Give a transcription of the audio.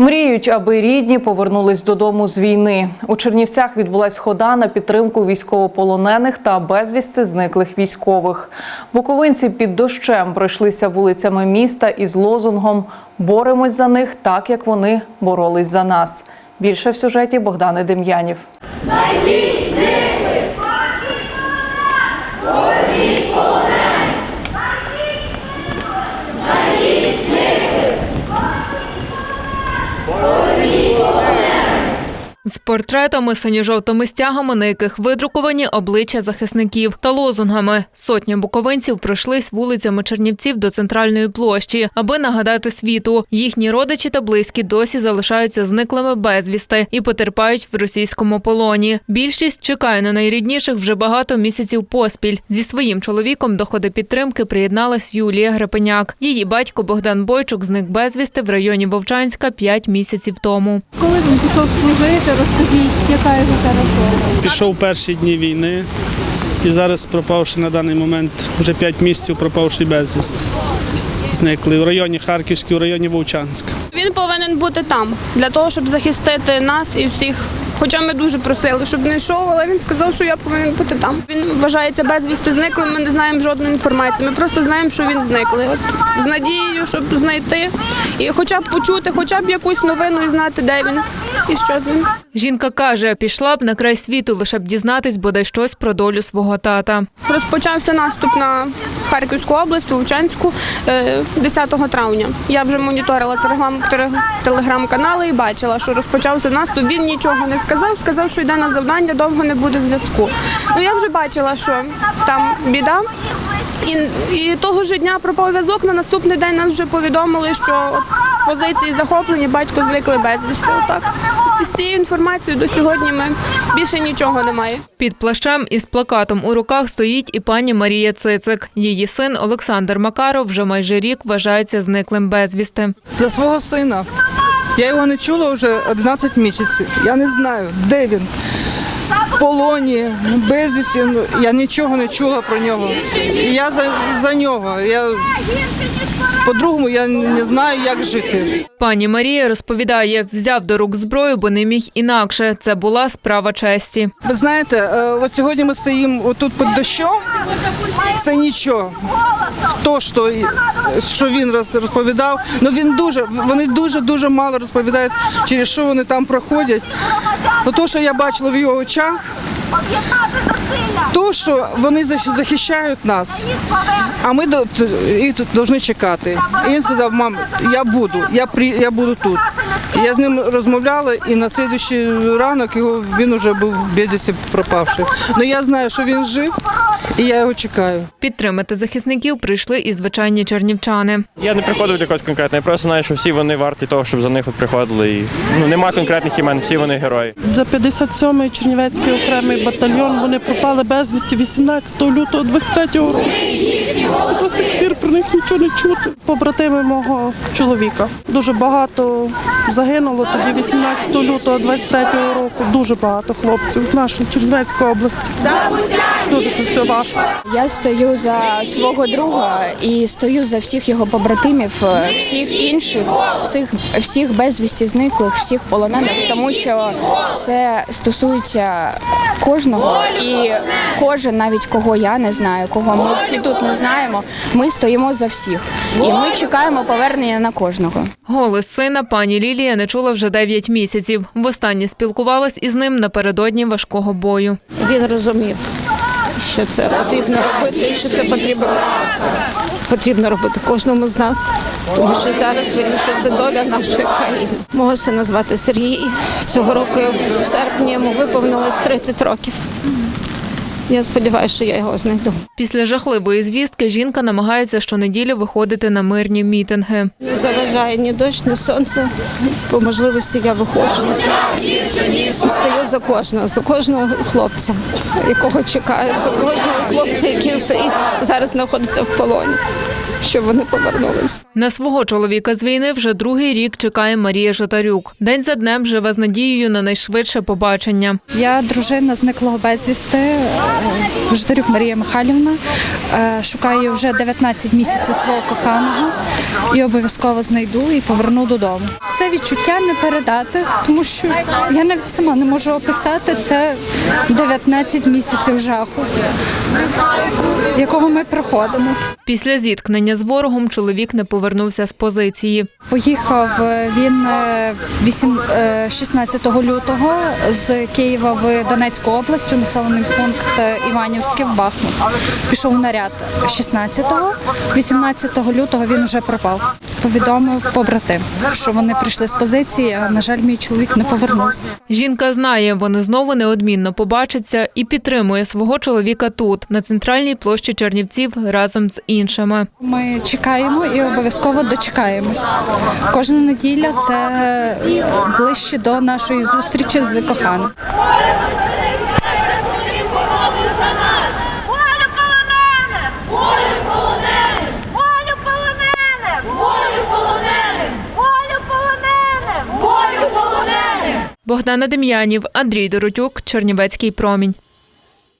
Мріють, аби рідні повернулись додому з війни. У Чернівцях відбулась хода на підтримку військовополонених та безвісти зниклих військових. Буковинці під дощем пройшлися вулицями міста із лозунгом Боремось за них так, як вони боролись за нас. Більше в сюжеті Богдани Дем'янів. З портретами синьо-жовтими стягами, на яких видруковані обличчя захисників та лозунгами. Сотні буковинців пройшлись вулицями Чернівців до центральної площі, аби нагадати світу. Їхні родичі та близькі досі залишаються зниклими безвісти і потерпають в російському полоні. Більшість чекає на найрідніших вже багато місяців поспіль. Зі своїм чоловіком до ходи підтримки приєдналась Юлія Грепеняк. Її батько Богдан Бойчук зник безвісти в районі Вовчанська п'ять місяців тому. Коли він пішов служити, розкажіть, яка його зараз доля? Пішов перші дні війни і зараз пропавши на даний момент вже 5 місяців пропавши безвість. Зникли в районі Харківській, в районі Вовчанська. Він повинен бути там для того, щоб захистити нас і всіх. Хоча ми дуже просили, щоб не йшов, але він сказав, що я повинен бути там. Він вважається безвісти зниклим. Ми не знаємо жодної інформації. Ми просто знаємо, що він зниклий. От з надією, щоб знайти і хоча б почути, хоча б якусь новину і знати, де він і що з ним. Жінка каже, пішла б на край світу, лише б дізнатись бодай щось про долю свого тата. Розпочався наступ на Харківську область, Вовчанську е, 10 травня. Я вже моніторила телеграм, телеграм-канали і бачила, що розпочався наступ. Він нічого не сказав, сказав, що йде на завдання, довго не буде зв'язку. Ну я вже бачила, що там біда. І, і того ж дня пропав зв'язок. На наступний день нас вже повідомили, що позиції захоплені, батько зникли безвісти. Отак. І з цією інформацією до сьогодні ми більше нічого немає. Під плащем із плакатом у руках стоїть і пані Марія Цицик. Її син Олександр Макаров вже майже рік вважається зниклим безвісти. за свого сина. Я його не чула вже 11 місяців. Я не знаю, де він. В полоні, безвісті. ну, Я нічого не чула про нього. І я за, за нього. Я, по-другому я не знаю, як жити. Пані Марія розповідає, взяв до рук зброю, бо не міг інакше. Це була справа честі. Ви знаєте, е, от сьогодні ми стоїмо отут під дощом. Це нічого. То, що, що він роз- розповідав, ну він дуже, вони дуже дуже мало розповідають, через що вони там проходять. Ну, то, що я бачила в його очах, то, що вони захищають нас, а ми їх тут повинні чекати. І він сказав, мам, я буду, я, при, я буду тут. Я з ним розмовляла, і на слідуючий ранок його він вже був в безвісті пропавший. Ну я знаю, що він жив, і я його чекаю. Підтримати захисників прийшли і звичайні чернівчани. Я не приходив до якогось конкретного, я просто знаю, що всі вони варті того, щоб за них от приходили. І, ну, нема конкретних імен, всі вони герої. За 57-й Чернівецький окремий батальйон вони пропали безвісті 18 лютого 23-го року. До сих пір про них нічого не чути. Побратими мого чоловіка. Дуже багато загинуло тоді 18 лютого 23-го року. Дуже багато хлопців з нашої Чернівецької області. Дуже це все важко. Я стою за свого друга і стою за всіх його побратимів, е, всіх інших, всіх, всіх безвісті зниклих, всіх полонених, тому що це стосується кожного, і кожен, навіть кого я не знаю, кого ми всі тут не знаємо. Ми стоїмо за всіх, і ми чекаємо повернення на кожного. Голос сина пані Лілія не чула вже 9 місяців. Востаннє спілкувалась із ним напередодні важкого бою. він розумів, що це потрібно робити, і що це потрібно, потрібно робити кожному з нас, тому що зараз вирішується доля нашої країни. Мого сина звати Сергій. Цього року в серпні йому виповнилось 30 років. Я сподіваюся, що я його знайду. Після жахливої звістки жінка намагається щонеділі виходити на мирні мітинги. Не заважає ні дощ, ні сонце. По можливості я виходжу. Стою за кожного, за кожного хлопця, якого чекаю, за кожного хлопця, який стоїть зараз знаходиться в полоні. Щоб вони повернулися. На свого чоловіка з війни вже другий рік чекає Марія Жатарюк. День за днем живе з надією на найшвидше побачення. Я дружина зниклого безвісти, е, Житарюк Марія Михайлівна. Е, Шукаю вже 19 місяців свого коханого і обов'язково знайду і поверну додому. Це відчуття не передати, тому що я навіть сама не можу описати це 19 місяців жаху, якого ми проходимо. Після зіткнення з ворогом чоловік не повернувся з позиції. Поїхав е, він е, вісім- е, 16 лютого з Києва в Донецьку область у населений пункт е, Іванівське в Бахмут. Пішов наряд 16-го, 18 лютого він вже пропав. Повідомив побратим, що вони прийшли з позиції. а на жаль, мій чоловік не повернувся. Жінка знає, вони знову неодмінно побачаться і підтримує свого чоловіка тут, на центральній площі Чернівців, разом з іншими. Ми чекаємо і обов'язково дочекаємось. Кожна неділя це е, ближче до нашої зустрічі з коханим. Волю полонених! Волю полонених! Волю полонених! Волю полонених! Волю полонених! Волю полонених! Богдана Дем'янів, Андрій Доротюк, Чернівецький промінь.